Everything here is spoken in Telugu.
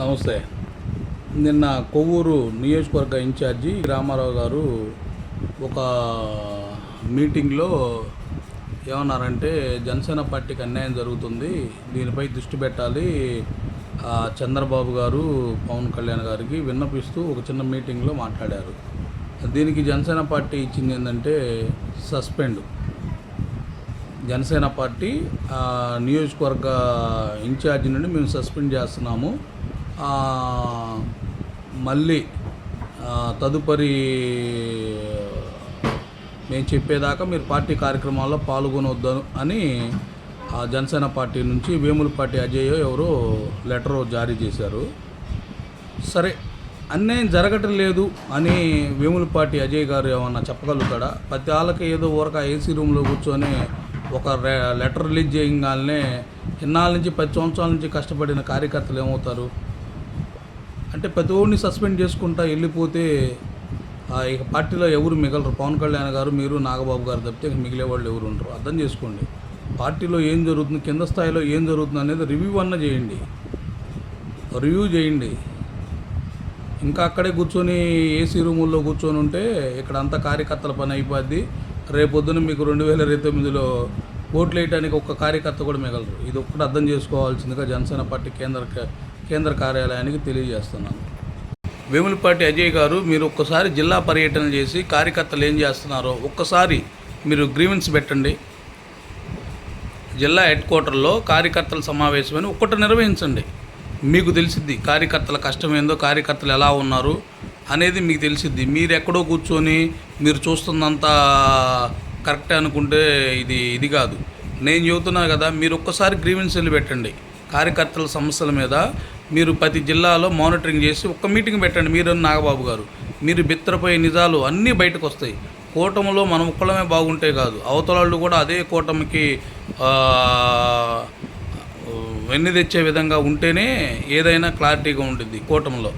నమస్తే. నిన్న కొవ్వూరు నియోజకవర్గ ఇన్ఛార్జి రామారావు గారు ఒక మీటింగ్లో ఏమన్నారంటే జనసేన పార్టీకి అన్యాయం జరుగుతుంది దీనిపై దృష్టి పెట్టాలి. చంద్రబాబు గారు పవన్ కళ్యాణ్ గారికి విన్నపిస్తూ ఒక చిన్న మీటింగ్లో మాట్లాడారు. దీనికి జనసేన పార్టీ ఇచ్చింది ఏంటంటే సస్పెండ్. జనసేన పార్టీ నియోజకవర్గ ఇన్ఛార్జి నుండి మేము సస్పెండ్ చేస్తున్నాము. మళ్ళీ తదుపరి మేము చెప్పేదాకా మీరు పార్టీ కార్యక్రమాల్లో పాల్గొనవద్దు అని ఆ, జనసేన పార్టీ నుంచి వేములపాటి అజయ్ ఎవరో లెటర్ జారీ చేశారు. సరే అన్యాయం జరగటం లేదు అని వేములపాటి అజయ్ గారు ఏమన్నా చెప్పగలుగుతాడా? ప్రతి వాళ్ళకి ఏదో ఊరక ఏసీ రూమ్లో కూర్చొని ఒక లెటర్ రిలీజ్ చేయగానే ఇన్నాళ్ళ నుంచి పది సంవత్సరాల నుంచి కష్టపడిన కార్యకర్తలు ఏమవుతారు? అంటే ప్రతి ఒడిని సస్పెండ్ చేసుకుంటా వెళ్ళిపోతే ఇక పార్టీలో ఎవరు మిగలరు? పవన్ కళ్యాణ్ గారు మీరు నాగబాబు గారు తప్పితే మిగిలేవాళ్ళు మిగిలే వాళ్ళు ఎవరు ఉండరు. అర్థం చేసుకోండి. పార్టీలో ఏం జరుగుతుంది కింద స్థాయిలో ఏం జరుగుతుంది అనేది రివ్యూ అన్న చేయండి. రివ్యూ చేయండి. ఇంకా అక్కడే కూర్చొని ఏసీ రూముల్లో కూర్చొని ఉంటే ఇక్కడ అంతా కార్యకర్తల పని అయిపోద్ది. రేపొద్దున మీకు రెండు వేల ఇరవై తొమ్మిదిలో ఓట్లు వేయడానికి ఒక్క కార్యకర్త కూడా మిగలరు. ఇది ఒక్కటి అర్థం చేసుకోవాల్సిందిగా జనసేన పార్టీ కేంద్ర కేంద్ర కార్యాలయానికి తెలియజేస్తున్నాను. వేములపాటి అజయ్ గారు మీరు ఒక్కసారి జిల్లా పర్యటన చేసి కార్యకర్తలు ఏం చేస్తున్నారో ఒక్కసారి మీరు గ్రీవెన్స్ పెట్టండి. జిల్లా హెడ్ క్వార్టర్లో కార్యకర్తల సమావేశమని ఒక్కటి నిర్వహించండి. మీకు తెలిసిద్ది కార్యకర్తల కష్టం ఏందో కార్యకర్తలు ఎలా ఉన్నారు అనేది మీకు తెలిసిద్ది. మీరు ఎక్కడో కూర్చొని మీరు చూస్తున్నంత కరెక్ట్ అనుకుంటే ఇది ఇది కాదు. నేను చెబుతున్నా కదా మీరు ఒక్కసారి గ్రీవెన్సీలు పెట్టండి. కార్యకర్తల సమస్యల మీద మీరు ప్రతి జిల్లాలో మానిటరింగ్ చేసి ఒక్క మీటింగ్ పెట్టండి. మీరు నాగబాబు గారు. మీరు బిత్తరపోయే నిజాలు అన్నీ బయటకు వస్తాయి కూటమిలో మనం ఒక్కళ్ళమే బాగుంటే కాదు. అవతలాళ్ళు కూడా అదే కూటమికి ఆ, వెన్ను తెచ్చే విధంగా ఉంటేనే ఏదైనా క్లారిటీగా ఉంటుంది కూటమిలో.